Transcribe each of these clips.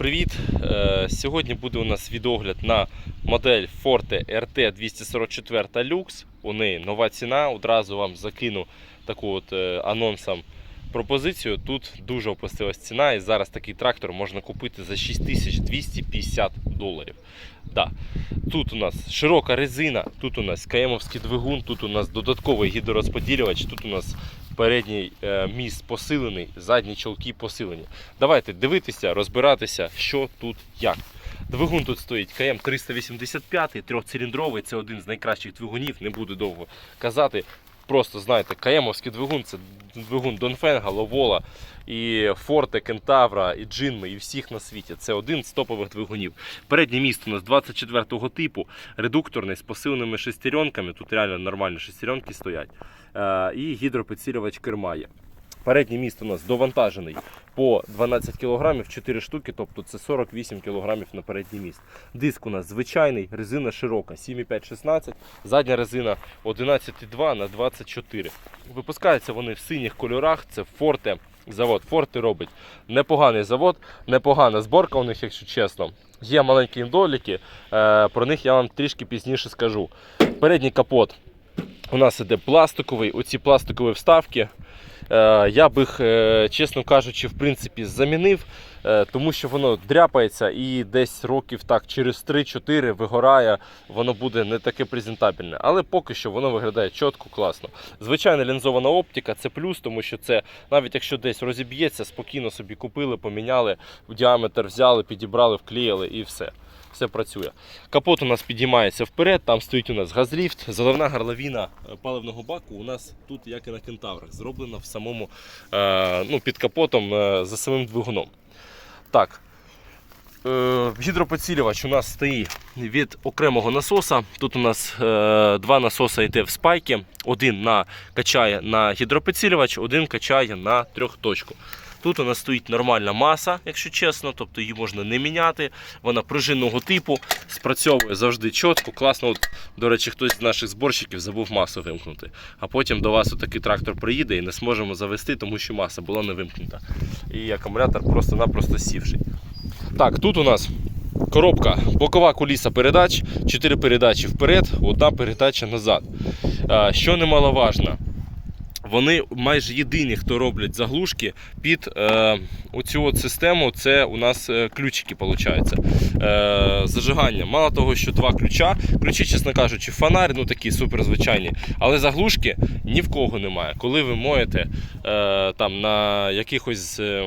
привіт! Е, Сьогодні буде у нас відогляд на модель Forte RT 244 Lux. У неї нова ціна. Одразу вам закину таку от е, анонсом пропозицію. Тут дуже опустилась ціна, і зараз такий трактор можна купити за 6250 доларів. Да. Тут у нас широка резина, тут у нас каємовський двигун, тут у нас додатковий гідророзподілювач, тут у нас передній е, міст посилений, задні чолки посилені. Давайте дивитися, розбиратися, що тут як. Двигун тут стоїть КМ 385, трьохциліндровий, це один з найкращих двигунів, не буду довго казати. Просто знаєте, каємовський двигун це двигун Донфенга, Ловола, і Форте, Кентавра, і Джинми, і всіх на світі. Це один з топових двигунів. Переднє місто у нас 24-го типу, редукторний з посиленими шестеренками. Тут реально нормальні шестеренки стоять. Е, і гідропідсилювач керма є. Переднє місто у нас довантажений по 12 кг, 4 штуки, тобто це 48 кг на передній міст. Диск у нас звичайний, резина широка, 7,5-16, задня резина 11,2 на 24. Випускаються вони в синіх кольорах, це Forte. Завод Forte робить непоганий завод, непогана зборка у них, якщо чесно. Є маленькі недоліки, е, про них я вам трішки пізніше скажу. Передній капот у нас іде пластиковий, оці пластикові вставки. Е, Я би їх, е, чесно кажучи, в принципі, замінив, е, тому що воно дряпається і десь років так через 3-4 вигорає, воно буде не таке презентабельне. Але поки що воно виглядає чітко, класно. Звичайна лінзована оптика це плюс, тому що це навіть якщо десь розіб'ється, спокійно собі купили, поміняли, діаметр взяли, підібрали, вклеїли і все. Все працює. Капот у нас підіймається вперед, там стоїть у нас газліфт. Заливна горловина е, паливного баку у нас тут, як і на кентаврах, зроблена в самому е, ну, під капотом е, за самим двигуном. Так. Гідропідсилювач у нас стоїть від окремого насоса. Тут у нас два насоси йде в спайки. Один на, качає на гідропідсилювач, один качає на трьохточку. Тут нас стоїть нормальна маса, якщо чесно, тобто її можна не міняти. Вона пружинного типу, спрацьовує завжди чітко, класно. От, до речі, хтось з наших зборщиків забув масу вимкнути. А потім до вас такий трактор приїде і не зможемо завести, тому що маса була не вимкнута. І акумулятор просто-напросто сівший. Так, тут у нас коробка, бокова куліса передач, 4 передачі вперед, одна передача назад. Що немаловажно, вони майже єдині, хто роблять заглушки під е, оцю от систему. Це у нас е, ключики, виходить. Е, зажигання. Мало того, що два ключа. Ключі, чесно кажучи, фонарь, ну такі супер звичайні. Але заглушки ні в кого немає. Коли ви моєте е, там на якихось. Е,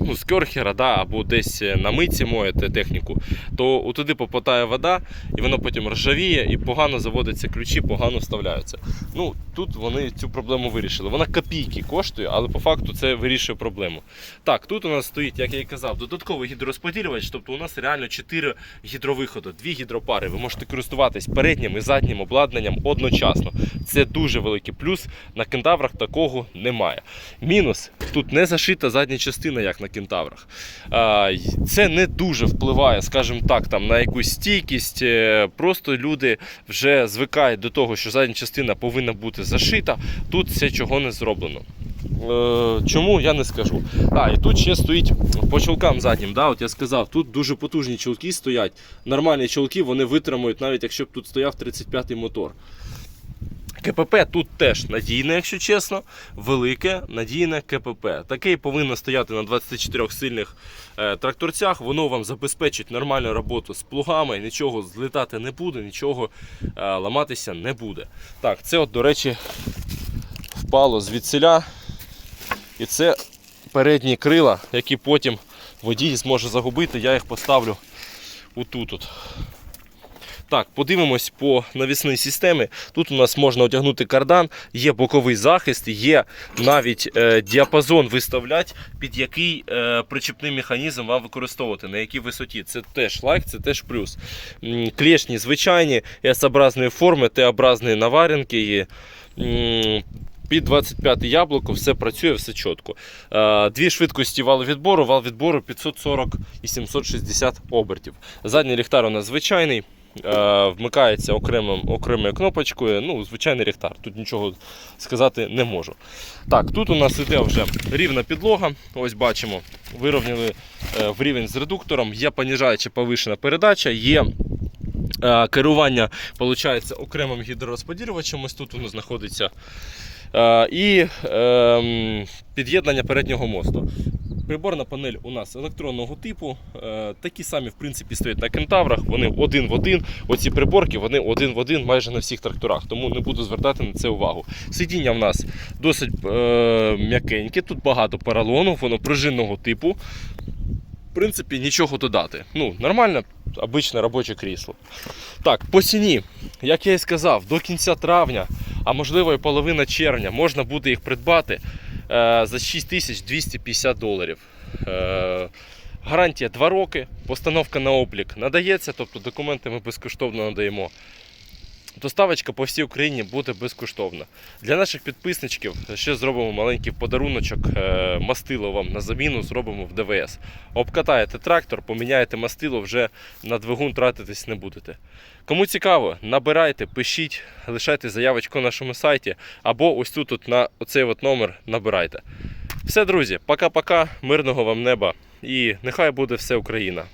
ну, з керхера, да, або десь на митці моєте техніку, то туди попадає вода, і воно потім ржавіє і погано заводяться ключі, погано вставляються. Ну, Тут вони цю проблему вирішили. Вона копійки коштує, але по факту це вирішує проблему. Так, тут у нас стоїть, як я і казав, додатковий гідророзподілювач, тобто у нас реально 4 гідровиходи, 2 гідропари. Ви можете користуватись переднім і заднім обладнанням одночасно. Це дуже великий плюс. На кентаврах такого немає. Мінус тут не зашита задня частина, як на кентаврах. Це не дуже впливає, скажімо так, там, на якусь стійкість. Е, Просто люди вже звикають до того, що задня частина повинна бути зашита. Тут все чого не зроблено. Е, Чому я не скажу. А, і тут ще стоїть по чолкам заднім. Да, от я сказав, тут дуже потужні чолки стоять. Нормальні чолки вони витримують, навіть якщо б тут стояв 35-й мотор. КПП тут теж надійне, якщо чесно, велике надійне КПП. Таке повинно стояти на 24 сильних е, тракторцях. Воно вам забезпечить нормальну роботу з плугами, нічого злітати не буде, нічого е, ламатися не буде. Так, це, от, до речі, впало звідсиля. І це передні крила, які потім водій зможе загубити. Я їх поставлю отут. -от. Так, подивимось по навісній системі. Тут у нас можна одягнути кардан, є боковий захист, є навіть е, діапазон виставляти, під який е, причепний механізм вам використовувати, на якій висоті. Це теж лайк, це теж плюс. Клешні звичайні, S-образної форми, Т-образної наваренки. Є. Під 25 яблуко все працює, все чітко. Е, Дві швидкості вал відбору, вал відбору 540 і 760 обертів. Задній ліхтар у нас звичайний. Е, вмикається окремим, окремою кнопочкою. Ну, звичайний рехтар. Тут нічого сказати не можу. Так, тут у нас іде вже рівна підлога. Ось бачимо, вирівняли е, в рівень з редуктором. Є поніжаюча повишена передача, є е, керування виходить, окремим гідророзподілювачем. Ось тут воно знаходиться. І ем, під'єднання переднього мосту. Приборна панель у нас електронного типу. Е, такі самі, в принципі, стоять на кентаврах. Вони один в один. Оці приборки вони один в один майже на всіх тракторах, тому не буду звертати на це увагу. Сидіння в нас досить е, м'якеньке, тут багато поролону, воно пружинного типу. В принципі, нічого додати. Ну, нормальне, обичне робоче крісло. Так, по ціні, як я і сказав, до кінця травня, а можливо і половина червня, можна буде їх придбати за 6250 доларів. Е, гарантія 2 роки, постановка на облік надається, тобто документи ми безкоштовно надаємо. Доставочка по всій Україні буде безкоштовна. Для наших підписничків ще зробимо маленький подаруночок, е, мастило вам на заміну зробимо в ДВС. Обкатаєте трактор, поміняєте мастило, вже на двигун тратитись не будете. Кому цікаво, набирайте, пишіть, лишайте заявочку на нашому сайті або ось тут от на оцей от номер набирайте. Все, друзі, пока-пока, мирного вам неба і нехай буде все Україна.